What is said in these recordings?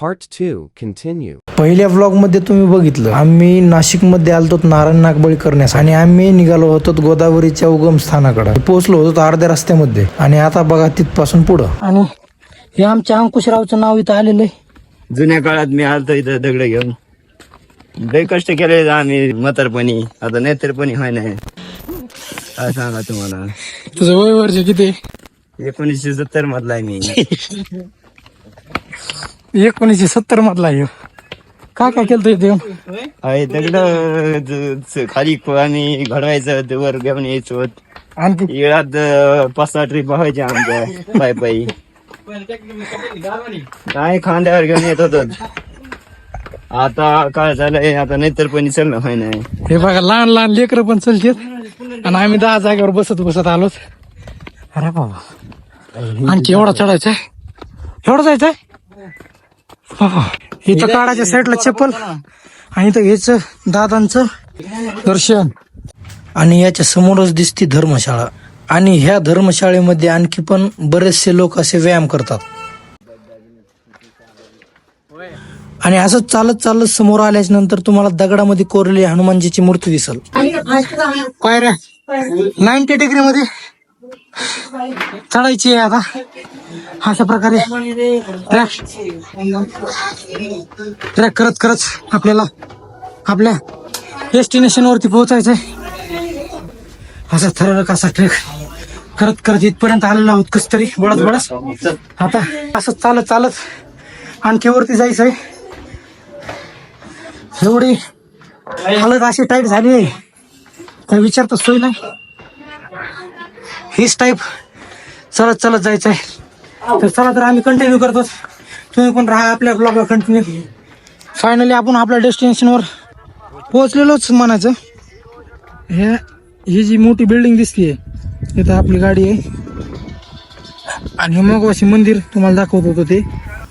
Part 2 Continue. पहिल्या व्लॉगमध्ये तुम्ही बघितलं आम्ही नाशिकमध्ये आलतो नारायण नागबळी करण्यास आणि आम्ही निघालो होतो गोदावरीच्या उगम स्थानाकडे. पोहोचलो होतो अर्ध्या रस्त्यामध्ये आणि आता बघा तिथपासून पुढं. आणि हे आमच्या अंकुशरावचं नाव इथं आलेलं आहे. जुन्या काळात मी आलतो इथं दगड घेऊन. लय कष्ट केले आम्ही म्हातारपणी. आता नेतरपणी होय नाही. काय सांगा तुम्हाला? तुझं वय वर्ष किती? एकोणीसशे सत्तर मधला आहे मी. एकोणीसशे सत्तर मधला आहे. ह्यो. काय काय केलं इथे येऊन? आहे दगड खाली आम्ही घडवायचं वर घेऊन यायचो. आणखी? येळात पाच सहा ट्रिप व्हायच्या आमच्या पाय पायी. काय खांद्यावर घेऊन येत होतो. आता काय झालंय आता नेतरपणी चालणं होय नाही हे बघा लहान लहान लेकरं पण चलतात. आणि आम्ही दहा जागेवर बसत बसत आलोच. अरे बाबा. आणखी एवढा चढायचा एवढा जायचंय? इथं काढाच्या साईडला चप्पल. आणि इथं घ्यायचं दादांचं दर्शन. आणि याच्या समोरच दिसती धर्मशाळा. आणि ह्या धर्मशाळेमध्ये आणखी पण बरेचसे लोक असे व्यायाम करतात. आणि असंच चालत चालत समोर आल्याच्यानंतर तुम्हाला दगडामध्ये कोरलेली हनुमानजीची मूर्ती दिसल. पायऱ्या. नाईन्टी डिग्री मध्ये. चढायची आहे आता. अशा प्रकारे ट्रॅक ट्रॅक करत करत आपल्याला आपल्या डेस्टिनेशन वरती पोहोचायचंय असा ठरवलं असा ट्रेक करत करत इथपर्यंत आलेलो आहोत कस तरी बळत बळत आता असं चालत चालत आणखी वरती जायचंय एवढी हालत अशी टाईट झाली आहे. काय विचारता सोय नाही. हीच टाईप चालत चालत जायचं आहे. तर चला तर आम्ही कंटिन्यू करतो. तुम्ही पण राहा आपल्या ब्लॉगला कंटिन्यू फायनली आपण आपल्या डेस्टिनेशनवर पोहोचलेलोच म्हणायचं. हे ही जी मोठी बिल्डिंग दिसतीये इथं आपली गाडी आहे. आणि हे मग अशी मंदिर तुम्हाला दाखवत होतो ते.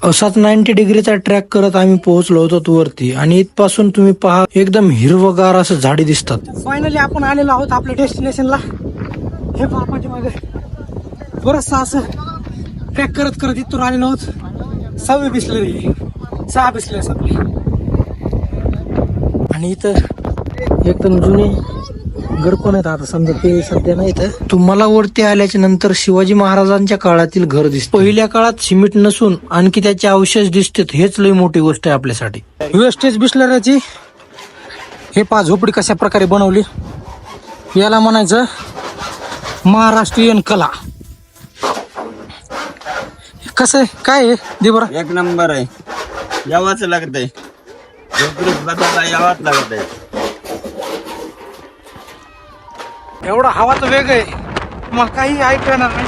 असाच नाईन्टी डिग्रीचा ट्रॅक करत आम्ही पोहोचलो होतो वरती. आणि इथपासून तुम्ही पहा एकदम हिरवगार असं झाडी दिसतात. फायनली आपण आलेलो आहोत आपल्या डेस्टिनेशनला हे पहा मागे. बरंचसं असं ट्रॅक करत करत इथून आलेलो आहोत सहावी बिसलरी. सहा बिसले आपली. आणि इथं एकदम जुने गड पण आहेत. आता समजा ते सध्या नाही इथं. तुम्हाला वरती आल्याच्यानंतर शिवाजी महाराजांच्या काळातील घर दिसत. पहिल्या काळात सिमेंट नसून आणखी त्याचे अवशेष दिसतात. हेच लई मोठी गोष्ट आहे आपल्यासाठी. वेस्टेज बिसलराची. हे पहा झोपडी कशा प्रकारे बनवली? याला म्हणायचं महाराष्ट्रीयन कला. कसं आहे? काय आहे दे बरं एक नंबर आहे. यावाच लागत आहे यावाच लागत आहे एवढा हवाचा वेग आहे. मग काही ऐकू येणार नाही.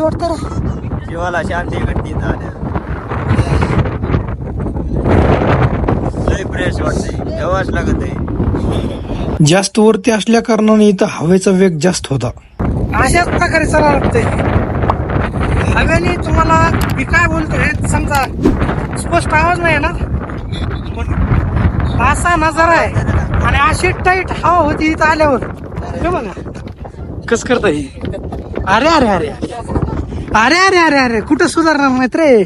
कसं वाटतं रे जीवाला शांती भेटती झाल्या लय फ्रेश वाटते यावाच लागत आहे. जास्त वरती असल्या कारणाने इथं हवेचा वेग जास्त होता. अशाच प्रकारे चालावं लागतंय. हव्याने तुम्हाला मी काय बोलतोय समजा स्पष्ट आवाज नाही ना पण असा नजारा आहे. आणि अशी टाईट हवा होती इथं आल्यावर. हे बघा. कस करता अरे अरे अरे. अरे अरे अरे अरे कुठं सुधारणार नाहीत रे?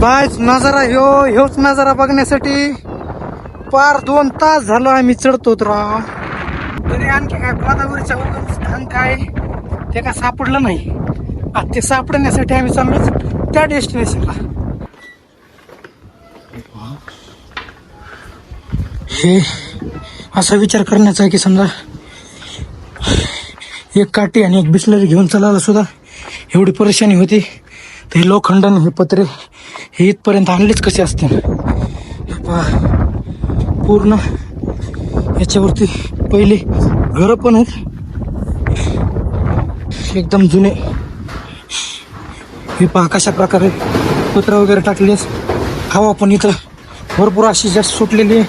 काय नजारा ह्यो ह्योच नजारा बघण्यासाठी पार दोन तास झालो आम्ही चढतो राव. तरी आणखी काय गोदावरीच्या उगम स्थान काय? ते काय सापडलं नाही. आता ते सापडण्यासाठी आम्ही चाललो त्या डेस्टिनेशनला. हे असा विचार करण्याचा आहे की समजा एक काठी आणि एक बिस्लरी घेऊन चालायला सुद्धा. एवढी परेशानी होती. तर हे लोखंडन हे पत्रे हे इथपर्यंत आणलेच कसे असतील? पहा. पूर्ण. याच्यावरती पहिले घर पण आहेत. एकदम जुने. हे पहा कशा प्रकारे पत्र वगैरे टाकलेस हवा पण इथं भरपूर अशी जास्त सुटलेली आहे.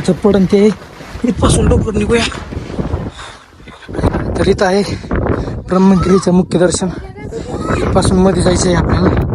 इथं पडन ते इथपासून डोकर निघूया. तर इथं आहे. ब्रह्मगिरीचं मुख्य दर्शनपासून मध्ये जायचं आहे आपल्याला.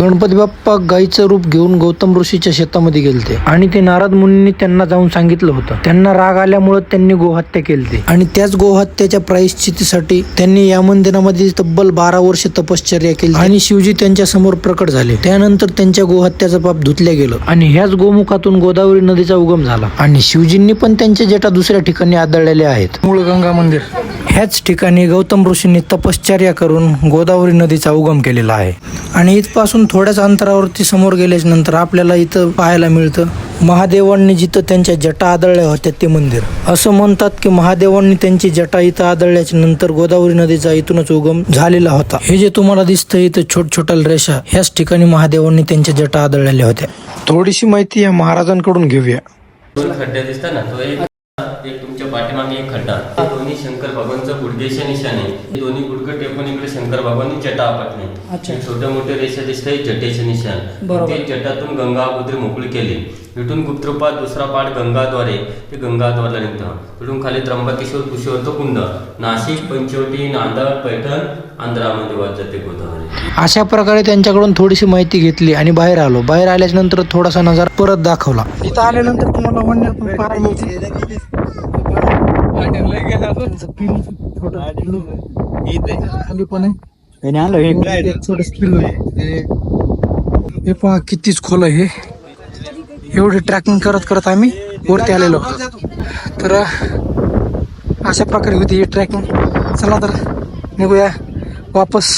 गणपती बाप्पा गाईचं रूप घेऊन गौतम ऋषीच्या शेतामध्ये गेलते. आणि ते नारद मुनींनी त्यांना जाऊन सांगितलं होतं. त्यांना राग आल्यामुळे त्यांनी गोहत्या केली आणि त्याच गोहत्याच्या प्रायश्चितीसाठी त्यांनी या मंदिरामध्ये तब्बल बारा वर्ष तपश्चर्या केली आणि शिवजी त्यांच्यासमोर प्रकट झाले. त्यानंतर त्यांच्या गोहत्याचं पाप धुतल्या गेलं. आणि ह्याच गोमुखातून गोदावरी नदीचा उगम झाला. आणि शिवजींनी पण त्यांच्या जेटा दुसऱ्या ठिकाणी आदळलेल्या आहेत. मूळ गंगा मंदिर. ह्याच ठिकाणी गौतम ऋषींनी तपश्चर्या करून गोदावरी नदीचा उगम केलेला आहे. आणि इथपासून थोड्याच अंतरावरती समोर गेल्याच्यानंतर आपल्याला इथं पाहायला मिळतं महादेवांनी जिथं त्यांच्या जटा आदळल्या होत्या ते मंदिर. असं म्हणतात की महादेवांनी त्यांची जटा इथं आदळल्याच्या नंतर गोदावरी नदीचा इथूनच उगम झालेला होता. हे जे तुम्हाला दिसतं इथं छोट छोट्या रेषा ह्याच ठिकाणी महादेवांनी त्यांच्या जटा आदळलेल्या होत्या. थोडीशी माहिती या महाराजांकडून घेऊया. दिसतात ना तो एक एक तुमच्या पाठीमागे एक खड्डा. दोन्ही शंकर भगवानचं गुडघेच्या निशाणे. हे दोन्ही गुडघे टेकून इकडे शंकर भगवाननी जटा आपटणे हे छोटे मोठे रेषा दिसते जटेचे निशाण. ते जटातून गंगा अगोदर मोकळी केली. इथून गुप्तरूपात दुसरा पाठ गंगाद्वारे ते गंगाद्वारला निघतं. तिथून खाली त्र्यंबकेश्वर कुशवर्त कुंड. नाशिक पंचवटी नांदड पैठण आंध्रामध्ये वाद जाते गोदावरी. अशा प्रकारे त्यांच्याकडून थोडीशी माहिती घेतली आणि बाहेर आलो. बाहेर आल्याच्यानंतर थोडासा नजारा परत दाखवला. इथं आल्यानंतर तुम्हाला खाली पण आहे. हे पहा कितीच खोल आहे हे. एवढी ट्रॅकिंग करत करत आम्ही वरती आलेलो. तर अशा प्रकारे होती ही ट्रॅकिंग चला तर निघूया वापस.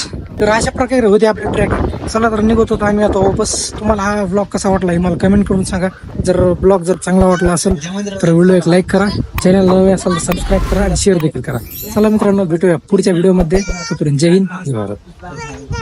तर अशा प्रकारे होती आपली ट्रॅकिंग चला तर निघत होतो आम्ही आता वापस. तुम्हाला हा ब्लॉग कसा वाटला हे मला कमेंट करून सांगा. जर ब्लॉग जर चांगला वाटला असेल तर व्हिडिओ एक लाईक करा. चॅनल नवे असेल तर सबस्क्राईब करा आणि शेअर देखील करा. चला मित्रांनो भेटूया पुढच्या व्हिडिओमध्ये तोपर्यंत जय हिंद जय भारत.